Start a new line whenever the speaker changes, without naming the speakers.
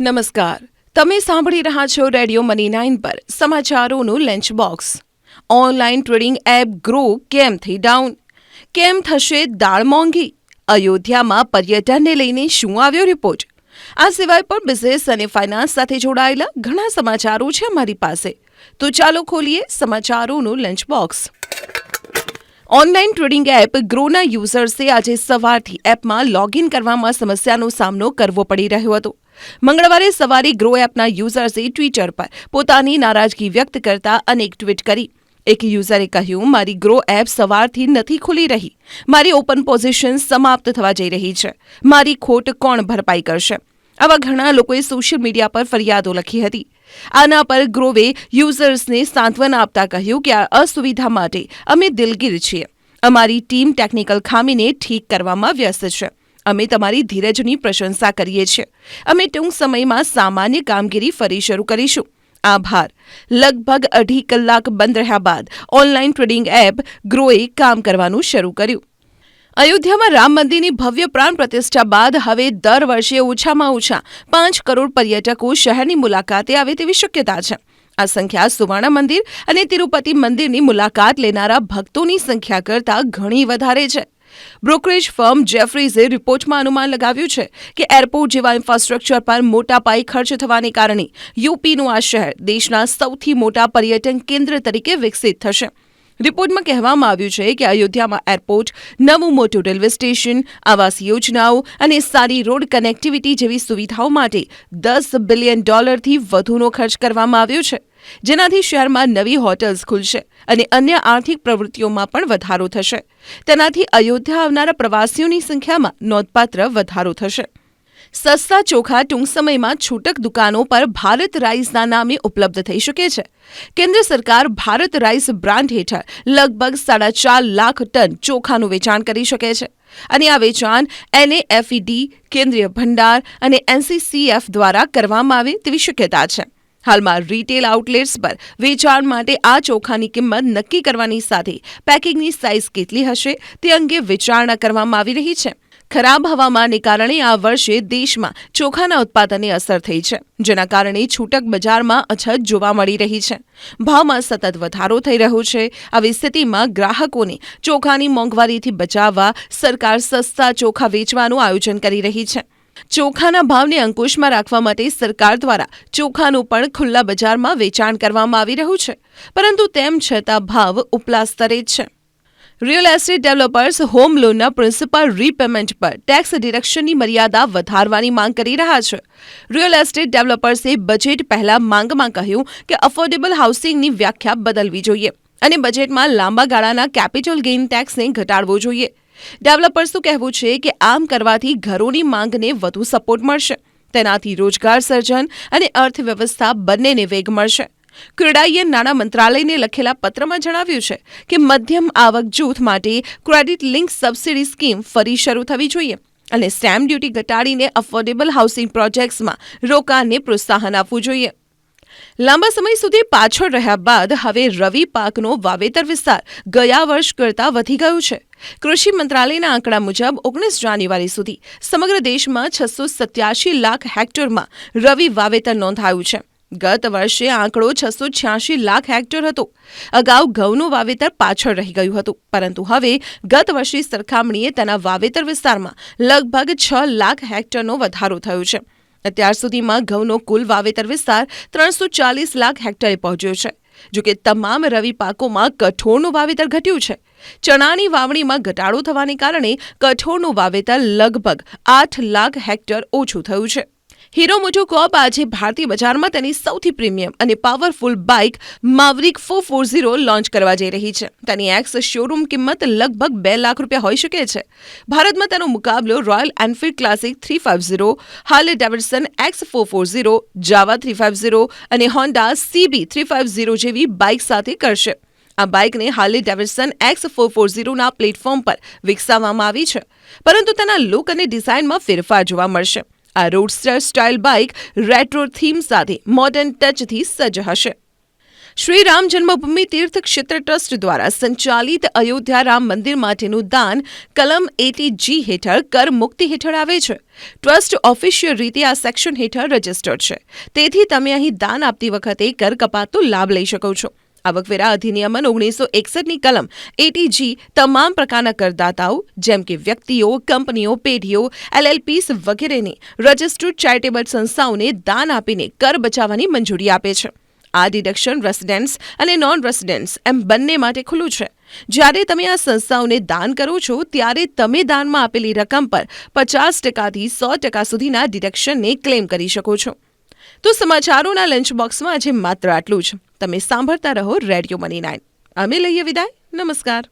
નમસ્કાર. તમે સાંભળી રહ્યા છો રેડિયો મની નાઇન પર સમાચારોનું lunch box online trading app Groww કેમ થઈ ડાઉન કેમ થશે દાળ મોંઘી? અયોધ્યામાં પર્યટનને લઈને શું આવ્યો રિપોર્ટ આ સિવાય પણ બિઝનેસ અને ફાઇનાન્સ સાથે જોડાયેલા ઘણા સમાચારો છે અમારી પાસે. તો ચાલો ખોલીએ સમાચારોનું lunch box online trading app ગ્રોના યુઝર્સે આજે સવારથી એપમાં લોગિન કરવામાં સમસ્યાનો સામનો કરવો પડી રહ્યો હતો. મંગળવારે સવારે ગ્રો એપના યુઝર્સે ટ્વિટર પર પોતાની નારાજગી વ્યક્ત કરતા અનેક ટ્વીટ કરી. એક યુઝરે કહ્યું, મારી ગ્રો એપ સવારથી નથી ખુલી રહી. મારી ઓપન પોઝિશન સમાપ્ત થવા જઈ રહી છે. મારી ખોટ કોણ ભરપાઈ કરશે? આવા ઘણા લોકોએ સોશિયલ મીડિયા પર ફરિયાદો લખી હતી. આના પર ગ્રોવે યુઝર્સને સાંત્વના આપતા કહ્યું કે આ અસુવિધા માટે અમે દિલગીર છીએ. અમારી ટીમ ટેકનિકલ ખામીને ઠીક કરવામાં વ્યસ્ત છે. અમે તમારી ધીરજની પ્રશંસા કરીએ છીએ. અમે ટૂંક સમયમાં સામાન્ય કામગીરી ફરી શરૂ કરીશું. આભાર. લગભગ અઢી કલાક બંધ રહ્યા બાદ ઓનલાઈન ટ્રેડિંગ એપ ગ્રોએ કામ કરવાનું શરૂ કર્યું. અયોધ્યામાં રામ મંદિરની ભવ્ય પ્રાણ પ્રતિષ્ઠા બાદ હવે દર વર્ષે ઓછામાં ઓછા પાંચ કરોડ પર્યટકો શહેરની મુલાકાતે આવે તેવી શક્યતા છે. આ સંખ્યા સુવર્ણ મંદિર અને તિરુપતિ મંદિરની મુલાકાત લેનારા ભક્તોની સંખ્યા કરતાં ઘણી વધારે છે. બ્રોકરેજ ફર્મ જેફરીઝે રિપોર્ટમાં અનુમાન લગાવ્યું છે કે એરપોર્ટ જેવા ઇન્ફ્રાસ્ટ્રક્ચર પર મોટા પાયે ખર્ચ થવાને કારણે યુપીનું આ શહેર દેશના સૌથી મોટા પર્યટન કેન્દ્ર તરીકે વિકસિત થશે. રિપોર્ટમાં કહેવામાં આવ્યું છે કે અયોધ્યામાં એરપોર્ટ, નવું મોટું રેલવે સ્ટેશન, આવાસ યોજનાઓ અને સારી રોડ કનેક્ટિવિટી જેવી સુવિધાઓ માટે દસ બિલિયન ડોલરથી વધુનો ખર્ચ કરવામાં આવ્યો છે. જેનાથી શહેરમાં નવી હોટલ્સ ખુલશે અને અન્ય આર્થિક પ્રવૃત્તિઓમાં પણ વધારો થશે. તેનાથી અયોધ્યા આવનારા પ્રવાસીઓની સંખ્યામાં નોંધપાત્ર વધારો થશે. સસ્તા ચોખા ટૂંક સમયમાં છૂટક દુકાનો પર ભારત રાઈસના નામે ઉપલબ્ધ થઈ શકે છે. કેન્દ્ર સરકાર ભારત રાઈસ બ્રાન્ડ હેઠળ લગભગ સાડા ચાર લાખ ટન ચોખાનું વેચાણ કરી શકે છે. અને આ વેચાણ એનએએફઈડી, કેન્દ્રીય ભંડાર અને એનસીસીએફ દ્વારા કરવામાં આવે તેવી શક્યતા છે. હાલમાં રિટેલ આઉટલેટ્સ પર વેચાણ માટે આ ચોખાની કિંમત નક્કી કરવાની સાથે પેકિંગની સાઇઝ કેટલી હશે તે અંગે વિચારણા કરવામાં આવી રહી છે. ખરાબ હવામાનને કારણે આ વર્ષે દેશમાં ચોખાના ઉત્પાદનને અસર થઈ છે, જેના કારણે છૂટક બજારમાં અછત જોવા મળી રહી છે. ભાવમાં સતત વધારો થઈ રહ્યો છે. આવી સ્થિતિમાં ગ્રાહકોને ચોખાની મોંઘવારીથી બચાવવા સરકાર સસ્તા ચોખા વેચવાનું આયોજન કરી રહી છે. ચોખાના ભાવને અંકુશમાં રાખવા માટે સરકાર દ્વારા ચોખાનું પણ ખુલ્લા બજારમાં વેચાણ કરવામાં આવી રહ્યું છે. પરંતુ તેમ છતાં ભાવ ઉપલા સ્તરે જ છે. રિયલ એસ્ટેટ ડેવલપર્સ હોમ લોનના પ્રિન્સિપલ રીપેમેન્ટ પર ટેક્સ ડિડક્શનની મર્યાદા વધારવાની માંગ કરી રહ્યા છે. રિયલ એસ્ટેટ ડેવલપર્સે બજેટ પહેલા માંગમાં કહ્યું કે અફોર્ડેબલ હાઉસિંગની વ્યાખ્યા બદલવી જોઈએ અને બજેટમાં લાંબા ગાળાના કેપિટલ ગેઇન ટેક્સને ઘટાડવો જોઈએ. ડેવલપર્સનું કહેવું છે કે આમ કરવાથી ઘરોની માંગને વધુ સપોર્ટ મળશે. તેનાથી રોજગાર સર્જન અને અર્થવ્યવસ્થા બંનેને વેગ મળશે. ક્રેડાઈએ નાણાં મંત્રાલયને લખેલા પત્રમાં જણાવ્યું છે કે મધ્યમ આવક જૂથ માટે ક્રેડિટ લિંક સબસિડી સ્કીમ ફરી શરૂ થવી જોઈએ અને સ્ટેમ્પ ડ્યુટી ઘટાડીને અફોર્ડેબલ હાઉસિંગ પ્રોજેક્ટ્સમાં રોકાણને પ્રોત્સાહન આપવું જોઈએ. લાંબા સમય સુધી પાછળ રહ્યા બાદ હવે રવિ પાકનો વાવેતર વિસ્તાર ગયા વર્ષ કરતાં વધી ગયો છે. કૃષિ મંત્રાલયના આંકડા મુજબ ઓગણીસ જાન્યુઆરી સુધી સમગ્ર દેશમાં છસો સત્યાસી લાખ હેક્ટરમાં રવિ વાવેતર નોંધાયું છે. ગત વર્ષે આંકડો છસો છ્યાસી લાખ હેક્ટર હતો. અગાઉ ઘઉંનું વાવેતર પાછળ રહી ગયું હતું. પરંતુ હવે ગત વર્ષની સરખામણીએ તેના વાવેતર વિસ્તારમાં લગભગ છ લાખ હેક્ટરનો વધારો થયો છે. અત્યાર સુધીમાં ઘઉંનો કુલ વાવેતર વિસ્તાર ત્રણસો ચાલીસ લાખ હેક્ટરે પહોંચ્યો છે. જોકે તમામ રવિ પાકોમાં કઠોળનું વાવેતર ઘટ્યું છે. ચણાની વાવણીમાં ઘટાડો થવાને કારણે કઠોળનું વાવેતર લગભગ આઠ લાખ હેક્ટર ઓછું થયું છે. હીરો મોટોકોપ આજે ભારતીય બજારમાં તેની સૌથી પ્રીમિયમ અને powerful bike Mavrick four four zero launch કરવા જઈ રહી છે. તેની એક્સ શોરૂમ કિંમત લગભગ બે લાખ રૂપિયા હોઈ શકે છે. ભારતમાં તેનો મુકાબલો Royal Enfield classic three five zero Harley Davidson X four four zero Jawa three five zero અને Honda CB three five zero જેવી બાઇક સાથે કરશે. આ બાઇકને Harley Davidson X four four ઝીરોના platform પર વિકસાવવામાં આવી છે. પરંતુ તેના લુક અને ડિઝાઇનમાં ફેરફાર જોવા મળશે. આ roadster style bike retro theme સાથે મોડર્ન ટચથી સજ્જ હશે. શ્રી રામ જન્મભૂમિ તીર્થ ક્ષેત્ર ટ્રસ્ટ દ્વારા સંચાલિત અયોધ્યા રામ મંદિર માટેનું દાન કલમ એટી જી હેઠળ કર મુક્તિ હેઠળ આવે છે. ટ્રસ્ટ ઓફિશિયલ રીતે આ સેક્શન હેઠળ રજિસ્ટર્ડ છે. તેથી તમે અહીં દાન આપતી વખતે કર કપાતનો લાભ લઈ શકો છો. આવકવેરા અધિનિયમન ઓગણીસો એકસઠની કલમ. એટીજી તમામ પ્રકારના કરદાતાઓ, જેમ કે વ્યક્તિઓ, કંપનીઓ, પેઢીઓ, એલએલપીસ વગેરેને રજિસ્ટર્ડ ચેરિટેબલ સંસ્થાઓને દાન આપીને કર બચાવવાની મંજૂરી આપે છે. આ ડિડક્શન રેસિડેન્ટ્સ અને નોન રેસિડેન્ટ્સ એમ બંને માટે ખુલ્લું છે. જ્યારે તમે આ સંસ્થાઓને દાન કરો છો, ત્યારે તમે દાનમાં આપેલી રકમ પર પચાસ ટકાથી સો ટકા સુધીના ડિડક્શનને ક્લેમ કરી શકો છો. તો સમાચારોના લંચ બોક્સમાં આજે માત્ર આટલું જ. તમે સાંભળતા રહો રેડિયો મની નાઇન. અમે લઈએ વિદાય. નમસ્કાર.